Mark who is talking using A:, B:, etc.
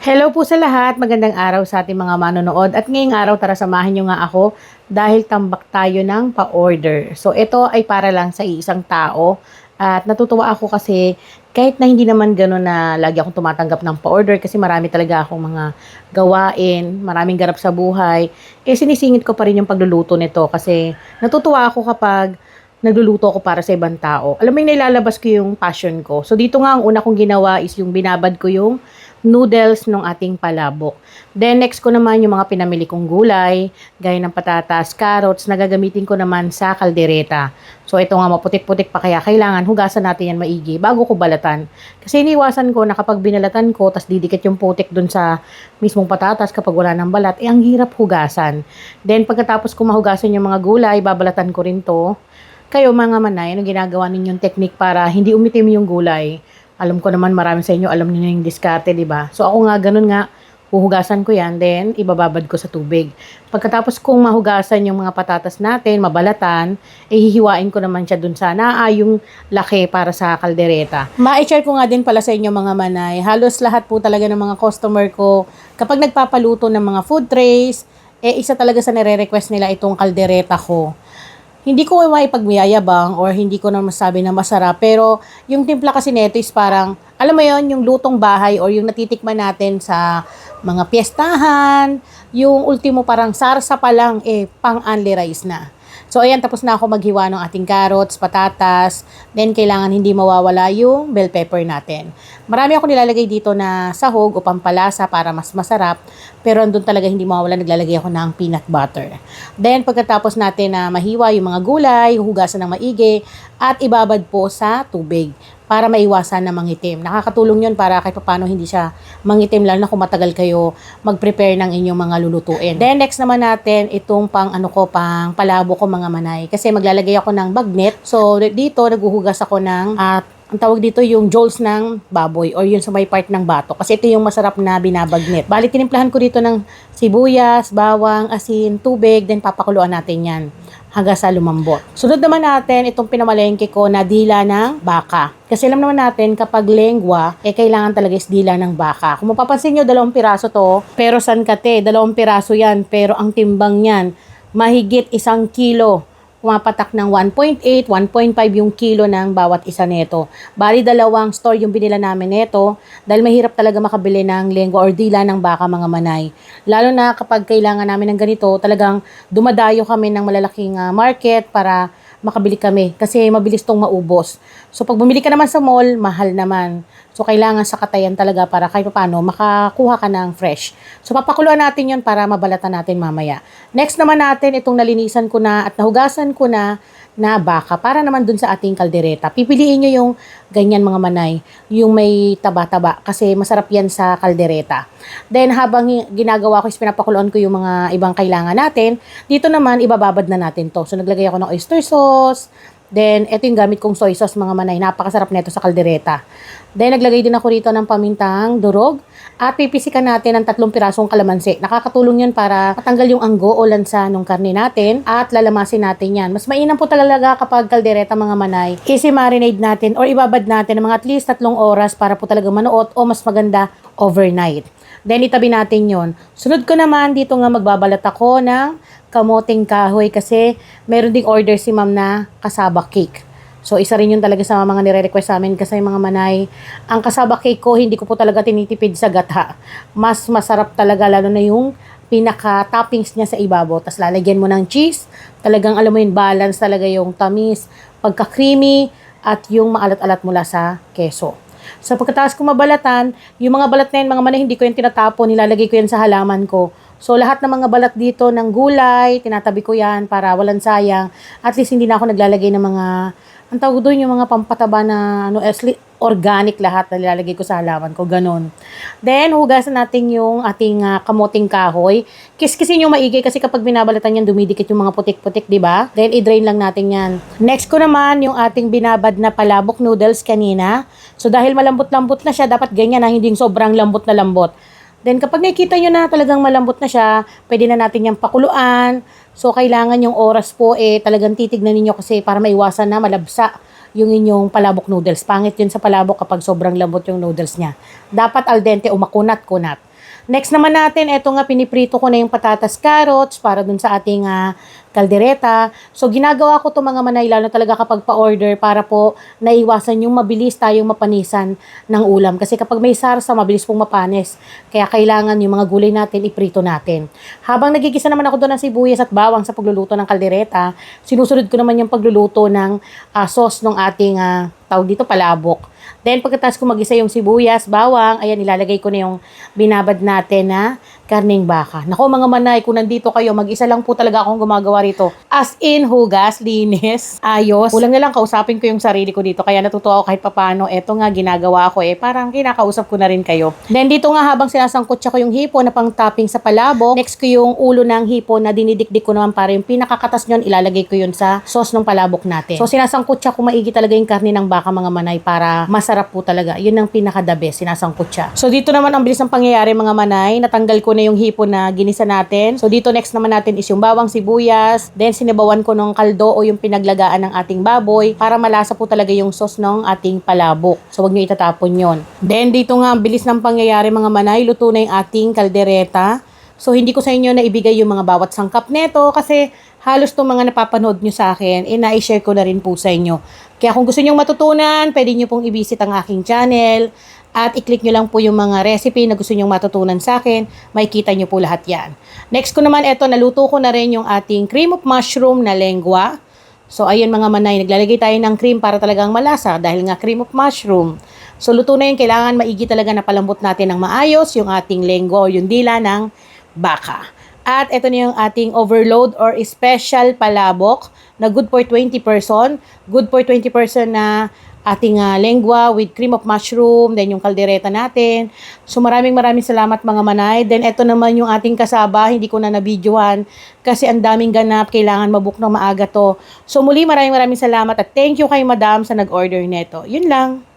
A: Hello po sa lahat, magandang araw sa ating mga manonood. At ngayong araw, tara samahan nyo nga ako dahil tambak tayo ng pa-order. So ito ay para lang sa isang tao. At natutuwa ako kasi kahit na hindi naman gano'n na lagi akong tumatanggap ng pa-order kasi marami talaga akong mga gawain, maraming ganap sa buhay, eh sinisingit ko pa rin yung pagluluto nito kasi natutuwa ako kapag nagluluto ako para sa ibang tao. Alam mo yung nailalabas ko yung passion ko. So dito nga ang una kong ginawa is yung binabad ko yung noodles ng ating palabok. Then next ko naman yung mga pinamili kong gulay, gaya ng patatas, carrots, na gagamitin ko naman sa kaldereta. So ito nga maputik-putik pa kaya kailangan hugasan natin yan maigi bago ko balatan. Kasi iniwasan ko na kapag binalatan ko, tas didikit yung putik dun sa mismong patatas kapag wala ng balat, eh ang hirap hugasan. Then pagkatapos ko mahugasan yung mga gulay, babalatan ko rin to. Kayo mga manay, ano ginagawa ninyong technique para hindi umitim yung gulay? Alam ko naman marami sa inyo, alam niyo na yung diskarte, di ba? So ako nga, ganun nga, huhugasan ko yan, then ibababad ko sa tubig. Pagkatapos kong mahugasan yung mga patatas natin, mabalatan, eh ko naman siya dun sa naa yung laki para sa kaldereta. Ma-share ko nga din pala sa inyo mga manay, halos lahat po talaga ng mga customer ko, kapag nagpapaluto ng mga food trays, eh isa talaga sa nire-request nila itong kaldereta ko hindi ko may pagmayayabang or hindi ko na masabi na masarap. Pero yung timpla kasi nito is parang, alam mo yon yung lutong bahay or yung natitikman natin sa mga piyestahan, yung ultimo parang sarsa pa lang, eh, pang-only rice na. So, ayan, tapos na ako maghiwa ng ating carrots, patatas. Then, kailangan hindi mawawala yung bell pepper natin. Marami ako nilalagay dito na sahog o pampalasa para mas masarap. Pero andun talaga hindi mawawala, naglalagay ako ng peanut butter. Then, pagkatapos natin na mahiwa yung mga gulay, hugasan ng maigi, at ibabad po sa tubig para maiwasan na mangitim. Nakakatulong yun para kahit paano hindi siya mangitim lalo na kung matagal kayo mag-prepare ng inyong mga lulutuin. Then next naman natin itong pang ano ko pang palabo ko mga manay kasi maglalagay ako ng bagnet. So dito naghuhugas ako ng at ang tawag dito yung jolts ng baboy or yung sa may part ng bato. Kasi ito yung masarap na binabagnet. Bali, tinimplahan ko dito ng sibuyas, bawang, asin, tubig, then papakuluan natin yan hanggang sa lumambot. Sunod naman natin itong pinamalengke ko na dila ng baka. Kasi alam naman natin kapag lengwa, eh kailangan talaga is dila ng baka. Kung mapapansin nyo, dalawang piraso to, pero san kate, dalawang piraso yan, pero ang timbang yan, mahigit isang kilo pumapatak ng 1.8, 1.5 yung kilo ng bawat isa nito. Bali, dalawang store yung binila namin nito dahil mahirap talaga makabili ng lengwa or dila ng baka mga manay. Lalo na kapag kailangan namin ng ganito, talagang dumadayo kami ng malalaking uh, market para makabili kami kasi mabilis tong maubos. So pag bumili ka naman sa mall, mahal naman. So kailangan sa katayan talaga para kahit paano makakuha ka ng fresh. So papakuluan natin 'yon para mabalatan natin mamaya. Next naman natin itong nalinisan ko na at nahugasan ko na na baka para naman dun sa ating kaldereta. Pipiliin nyo yung ganyan mga manay, yung may taba-taba kasi masarap yan sa kaldereta. Then habang ginagawa ko is pinapakuluan ko yung mga ibang kailangan natin, dito naman ibababad na natin to. So naglagay ako ng oyster sauce, Then, ito yung gamit kong soy sauce, mga manay. Napakasarap nito sa kaldereta. Then, naglagay din ako rito ng pamintang durog. At pipisikan natin ng tatlong pirasong kalamansi. Nakakatulong yun para matanggal yung anggo o lansa ng karne natin. At lalamasin natin yan. Mas mainam po talaga kapag kaldereta, mga manay. Kasi marinade natin or ibabad natin ng mga at least tatlong oras para po talaga manuot o mas maganda overnight. Then, itabi natin yon. Sunod ko naman, dito nga magbabalat ako ng kamoting kahoy kasi meron ding order si ma'am na kasaba cake. So, isa rin yun talaga sa mga nire-request sa amin kasi mga manay. Ang kasaba cake ko, hindi ko po talaga tinitipid sa gata. Mas masarap talaga, lalo na yung pinaka-toppings niya sa ibabaw. Tapos lalagyan mo ng cheese. Talagang alam mo yun, balance talaga yung tamis, pagka-creamy, at yung maalat-alat mula sa keso. So pagkatapos ko mabalatan, yung mga balat na yun, mga manay, hindi ko yan tinatapon, nilalagay ko yan sa halaman ko. So lahat ng mga balat dito ng gulay, tinatabi ko yan para walang sayang. At least hindi na ako naglalagay ng mga, ang tawag doon yung mga pampataba na ano, organic lahat na nilalagay ko sa halaman ko, ganun. Then, hugasan natin yung ating uh, kamoting kahoy. Kiskisin yung maigi kasi kapag binabalatan yan, dumidikit yung mga putik-putik, di ba? Then, i-drain lang natin yan. Next ko naman, yung ating binabad na palabok noodles kanina. So, dahil malambot-lambot na siya, dapat ganyan na, hindi sobrang lambot na lambot. Then kapag nakikita nyo na talagang malambot na siya, pwede na natin yung pakuluan. So kailangan yung oras po eh talagang titignan ninyo kasi para maiwasan na malabsa yung inyong palabok noodles. Pangit yun sa palabok kapag sobrang lambot yung noodles niya. Dapat al dente o makunat-kunat. Next naman natin, eto nga piniprito ko na yung patatas carrots para dun sa ating ah, kaldereta. So ginagawa ko to mga manay lalo talaga kapag pa-order para po naiwasan yung mabilis tayong mapanisan ng ulam. Kasi kapag may sarsa, mabilis pong mapanis. Kaya kailangan yung mga gulay natin, iprito natin. Habang nagigisa naman ako doon ng sibuyas at bawang sa pagluluto ng kaldereta, sinusunod ko naman yung pagluluto ng ah, sauce ng ating ah, tawag dito palabok. Then pagkatapos ko magisa yung sibuyas, bawang, ayan ilalagay ko na yung binabad natin na karning baka. Nako mga manay, kung nandito kayo, mag-isa lang po talaga akong gumagawa rito. As in, hugas, linis, ayos. Kulang na lang kausapin ko yung sarili ko dito. Kaya natutuwa ako kahit papano. Eto nga, ginagawa ko eh. Parang kinakausap ko na rin kayo. Then dito nga habang sinasangkot ko yung hipo na pang topping sa palabok. Next ko yung ulo ng hipo na dinidikdik ko naman para yung pinakakatas nyon, ilalagay ko yun sa sauce ng palabok natin. So sinasangkot siya kung maigi talaga yung karne ng baka mga manay para masarap po talaga. Yun ang pinaka-the best, sinasangkot siya. So dito naman ang bilis ng pangyayari mga manay. Natanggal ko na yung hipo na ginisa natin. So dito next naman natin is yung bawang sibuyas. Then sinibawan ko ng kaldo o yung pinaglagaan ng ating baboy para malasa po talaga yung sauce ng ating palabok. So wag nyo itatapon yon. Then dito nga bilis ng pangyayari mga manay. Luto na yung ating kaldereta. So hindi ko sa inyo na ibigay yung mga bawat sangkap neto kasi halos itong mga napapanood nyo sa akin, eh na-share ko na rin po sa inyo. Kaya kung gusto nyo matutunan, pwede nyo pong i-visit ang aking channel at i-click nyo lang po yung mga recipe na gusto nyo matutunan sa akin. Makikita nyo po lahat yan. Next ko naman, eto, naluto ko na rin yung ating cream of mushroom na lengua. So, ayun mga manay, naglalagay tayo ng cream para talagang malasa dahil nga cream of mushroom. So, luto na yun, kailangan maigi talaga na palambot natin ng maayos yung ating lengua o yung dila ng baka. At ito na yung ating overload or special palabok na good for 20 person. Good for 20 person na ating ah, lengua with cream of mushroom, then yung kaldereta natin. So maraming maraming salamat mga manay. Then ito naman yung ating kasaba, hindi ko na nabidyohan kasi ang daming ganap, kailangan mabook ng maaga to. So muli maraming maraming salamat at thank you kay madam sa nag-order neto. Yun lang.